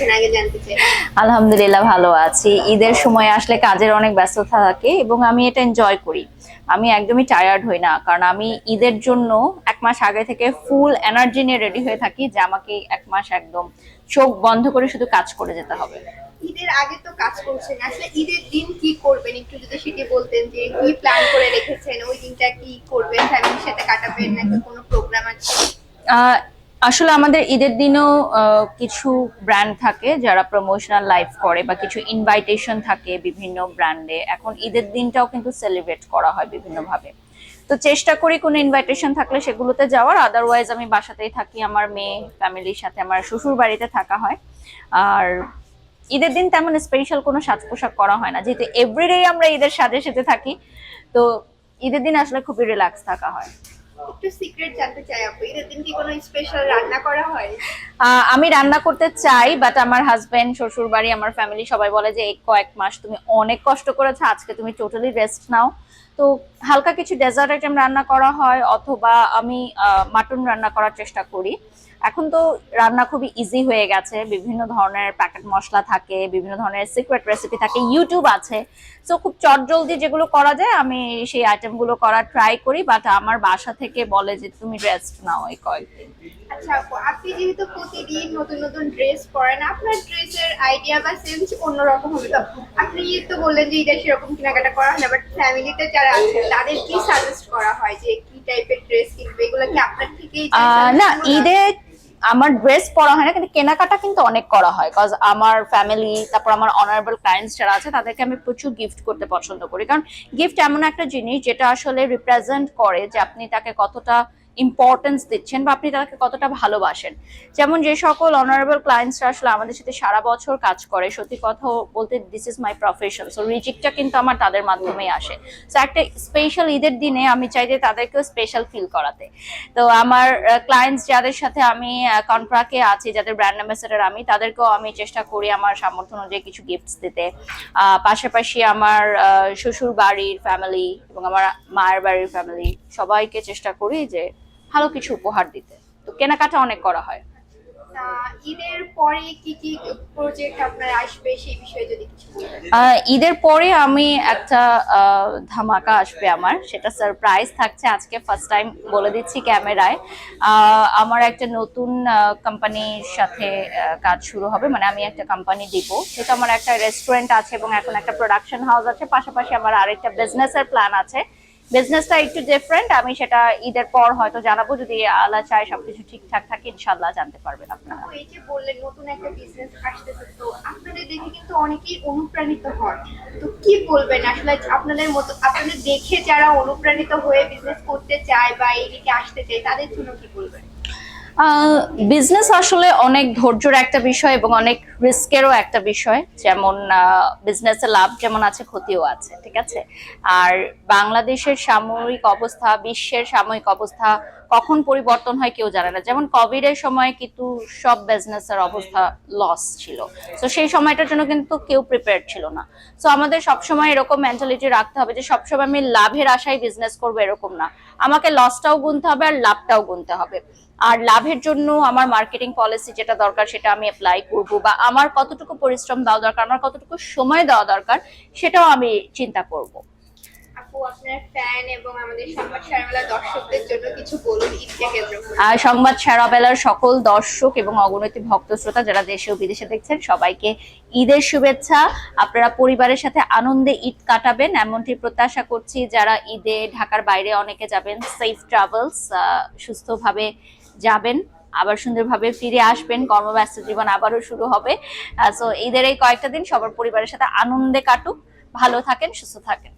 আছেন আগে জানতে চাই। আলহামদুলিল্লাহ ভালো আছি। ঈদের সময় আসলে কাজের অনেক ব্যস্ততা থাকে এবং আমি এটা এনজয় করি। আমি একদমই টায়ার্ড হই না কারণ আমি ঈদের জন্য এক মাস আগে থেকে ফুল এনার্জি নিয়ে রেডি হয়ে থাকি যে আমাকে এক মাস একদম চোখ বন্ধ করে শুধু কাজ করে যেতে হবে। ঈদের আগে তো কাজ করছেন আসলে ঈদের দিন কি করবেন? একটু যদি সেটি বলতেন যে কি প্ল্যান করে রেখেছেন? ওই দিনটা কি করবেন? ফ্যামিলির সাথে কাটাবেন নাকি কোনো প্রোগ্রাম আছে? আসলে আমাদের ঈদের দিনেও কিছু ব্র্যান্ড থাকে যারা প্রমোশনাল লাইভ করে বা কিছু ইনভাইটেশন থাকে বিভিন্ন ব্র্যান্ডে এখন ঈদের দিনটাও কিন্তু সেলিব্রেট করা হয় বিভিন্নভাবে। তো চেষ্টা করি কোনো ইনভাইটেশন থাকলে সেগুলোতে যাওয়ার। আদারওয়াইজ আমি বাসাতেই থাকি, আমার মেয়ে ফ্যামিলির সাথে আমার শ্বশুর বাড়িতে থাকা হয়। আর ঈদের দিন তেমন স্পেশাল কোনো সাজ পোশাক করা হয় না। যেহেতু এভরিডে আমরা ঈদের সাজে সেজে থাকি, তো ঈদের দিন আসলে খুবই রিল্যাক্স থাকা হয়। আমি রান্না করতে চাই বাট আমার হাজবেন্ড শ্বশুর বাড়ি আমার ফ্যামিলি সবাই বলে যে, এই কয়েক মাস তুমি অনেক কষ্ট করেছ, আজকে তুমি টোটালি রেস্ট নাও। তো হালকা কিছু ডেজার্ট আইটেম রান্না করা হয় অথবা আমি মাটন রান্না করার চেষ্টা করি। এখন তো রান্না খুবই ইজি হয়ে গেছে, বিভিন্ন ধরনের প্যাকেট মশলা থাকে, বিভিন্ন ধরনের সিক্রেট রেসিপি থাকে ইউটিউব আছে। সো খুব চটজলদি যেগুলো করা যায়, আমি সেই আইটেমগুলো করার ট্রাই করি বাট আমার বাসা থেকে বলে যে তুমি রেস্ট নাও এই কয়েকদিন। আচ্ছা আপনি যেহেতু প্রতিদিন নতুন নতুন ড্রেস পরেন, আপনার ড্রেসের আইডিয়া বা সেন্স আপনি তো বললেন যে সেরকম কেনাকাটা করা হয় ফ্যামিলিতে আছে তাদের কি সাজেস্ট করা হয় যে কি টাইপের ড্রেস কিনবে? এগুলো কি আপনার থেকেই না ঈদে আমার ড্রেস পরা হয় না কিন্তু কেনাকাটা কিন্তু অনেক করা হয় কজ আমার ফ্যামিলি তারপর আমার অনারেবল ক্লায়েন্টস যারা আছে তাদেরকে আমি প্রচুর গিফট করতে পছন্দ করি। কারণ গিফট এমন একটা জিনিস যেটা আসলে রিপ্রেজেন্ট করে যে আপনি তাকে কতটা ইম্পর্টেন্স দিচ্ছেন বা আপনি তাকে কতটা ভালোবাসেন? যেমন যে সকল অনারেবল ক্লায়েন্টসরা আসলে আমাদের সাথে সারা বছর কাজ করে, সত্যি কথা বলতে this is my profession so রিজিকটা কিন্তু আমার তাদের মাধ্যমেই আসে। সো একটা স্পেশাল ঈদের দিনে আমি চাই যে তাদেরকেও স্পেশাল ফিল করাতে। তো আমার ক্লায়েন্টস যাদের সাথে আমি কন্ট্রাক্টে আছি, যাদের ব্র্যান্ড অ্যাম্বাসেডার আমি, তাদেরকেও আমি চেষ্টা করি আমার সামর্থ্য অনুযায়ী কিছু গিফটস দিতে। পাশাপাশি আমার শ্বশুর বাড়ির ফ্যামিলি এবং আমার মায়ের বাড়ির ফ্যামিলি সবাইকে চেষ্টা করি যে ভালো কিছু উপহার দিতে। তো কেনাকাটা অনেক করা হয়। ঈদের পরে কি কি প্রজেক্ট আপনার আসবে সেই বিষয়ে যদি কিছু ঈদের পরে আমি একটা ধামাকা আসবে আমার। সেটা সারপ্রাইজ থাকছে আজকে ফার্স্ট টাইম বলে দিচ্ছি ক্যামেরায়। আমার একটা নতুন কোম্পানির সাথে কাজ শুরু হবে। মানে আমি একটা কোম্পানি দিব। সেটা আমার একটা রেস্টুরেন্ট আছে এবং এখন একটা প্রোডাকশন হাউস আছে। পাশাপাশি আমার আরেকটা বিজনেসের প্ল্যান আছে। বিজনেসটা একটু ডিফারেন্ট আমি সেটা ঈদের পর হয়তো জানাব যদি আল্লাহ চায় সবকিছু ঠিকঠাক থাকে ইনশাল্লাহ জানতে পারবেন আপনারা। আপু, এই যে বললেন নতুন একটা বিজনেস আসতেছে তো আপনাদের দেখে কিন্তু অনেকেই অনুপ্রাণিত হয় তো কি বলবেন? আসলে আপনাদের মতো আপনাদের দেখে যারা অনুপ্রাণিত হয়ে বিজনেস করতে চায় বা এইদিকে আসতে চায় তাদের জন্য কি বলবেন? বিজনেস আসলে অনেক ধৈর্যের একটা বিষয় এবং অনেক রিস্কেরও একটা বিষয়। যেমন বিজনেসে লাভ যেমন আছে, ক্ষতিও আছে, ঠিক আছে? আর বাংলাদেশের সাময়িক অবস্থা, বিশ্বের সাময়িক অবস্থা কখন পরিবর্তন হয় কেউ জানে না। যেমন কোভিড এর সময় কিন্তু সব বিজনেসের অবস্থা লস ছিল। তো সেই সময়টার জন্য কিন্তু কেউ প্রিপেয়ার ছিল না। সো আমাদের সবসময় এরকম মেন্টালিটি রাখতে হবে যে, সবসময় আমি লাভের আশায় বিজনেস করব এরকম না। আমাকে লসটাও গুনতে হবে আর লাভটাও গুনতে হবে। আর লাভের জন্য আমার মার্কেটিং পলিসি যেটা দরকার, সেটা আমি অ্যাপ্লাই করব বা আমার কতটুকু পরিশ্রম দেওয়া দরকার, আমার কতটুকু সময় দেওয়া দরকার, সেটাও আমি চিন্তা করব। সংবাদ আর সংবাদ সারাবেলার সকল দর্শক এবং অগণিত ভক্ত শ্রোতা যারা দেশে ও বিদেশে দেখছেন, সবাইকে ঈদের শুভেচ্ছা। আপনারা পরিবারের সাথে আনন্দে ঈদ কাটাবেন, এমনটি প্রত্যাশা করছি যারা ঈদে ঢাকার বাইরে অনেকে যাবেন সেফ ট্রাভেলস সুস্থভাবে যাবেন, আবার সুন্দরভাবে ফিরে আসবেন, কর্মব্যস্ত জীবন আবারও শুরু হবে। সো ঈদের এই কয়েকটা দিন সবার পরিবারের সাথে আনন্দে কাটুক। ভালো থাকেন, সুস্থ থাকেন।